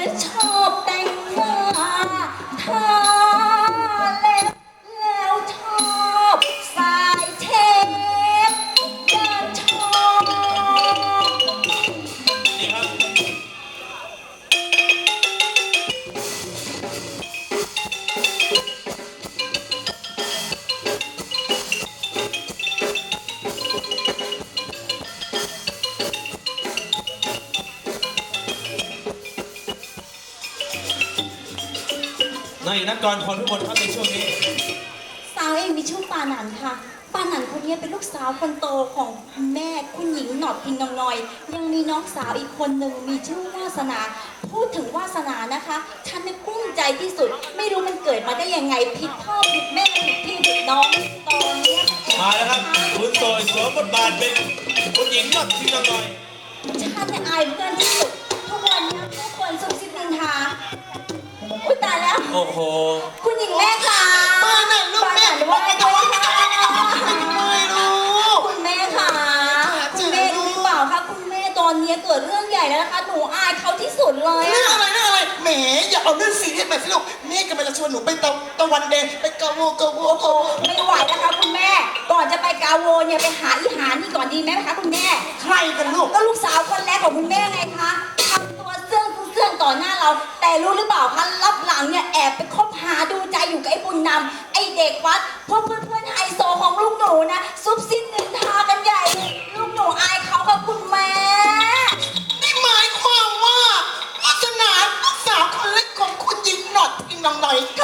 人 超 ในนักกรพลทุกคนครับในช่วงนี้ สาวเองมีชื่อปานันค่ะ ปานันคนนี้เป็นลูกสาวคนโตของคุณแม่คุณหญิงหนอดพินนองนอย ยังมีน้องสาวอีกคนหนึ่งมีชื่อวาสนา พูดถึงวาสนานะคะฉันเนี่ยกลุ้มใจที่สุด ไม่รู้มันเกิดมาได้ยังไงผิดพ่อผิดแม่ผิดพี่ผิดน้องตอนเนี้ยมาแล้วครับ คุณโตยสวมบทบาทเป็นคุณหญิงยอดทิ้งน้อยฉันเนี่ยอายเพื่อนที่สุดทุกวันเนี้ผู้คนซุบซิบนินทาอุ้ยตายแล้ว โอ้โห คุณหญิงแม่ค่ะปานันลูกแม่ปานันว่าไงด้วยค่ะไม่รู้คุณแม่ค่ะคุณแม่รู้หรือเปล่าคะคุณแม่ตอนนี้เกิดเรื่องใหญ่แล้วนะคะ หนูอายเขาที่สุดเลยเรื่องอะอะไรเรื่องอะไร แหมอย่าเอาเรื่องซีเรียสมาสิลูกแม่กำลังจะชวนหนูไปตะตะวันแดงไปกาโวกาโวกาโวไม่ไหวนะคะ คุณแม่ ก่อนจะไปกาโวเนี่ยไปหาอีหานี่ก่อนดีไหมคะคุณแม่ ใครกันลูก ก็ลูกสาวคนแรกของคุณแม่ไงคะทำตัวเสื่องเสื่องต่อหน้าเราแต่ รู้หรือเปล่าคะรับหลังเนี่ยแอบไปคบหาดูใจอยู่กับไอ้บุญนำไอ้เด็กวัดพวกเพื่อนๆไฮโซของลูกหนูนะซุบซิบนินทากันใหญ่ ลูกหนูอายเขาค่ะคุณแม่นี่หมายความว่าวาสนาลูกสาวคนเล็กของคุณหญิงหนอดพิงน้องหน่อยก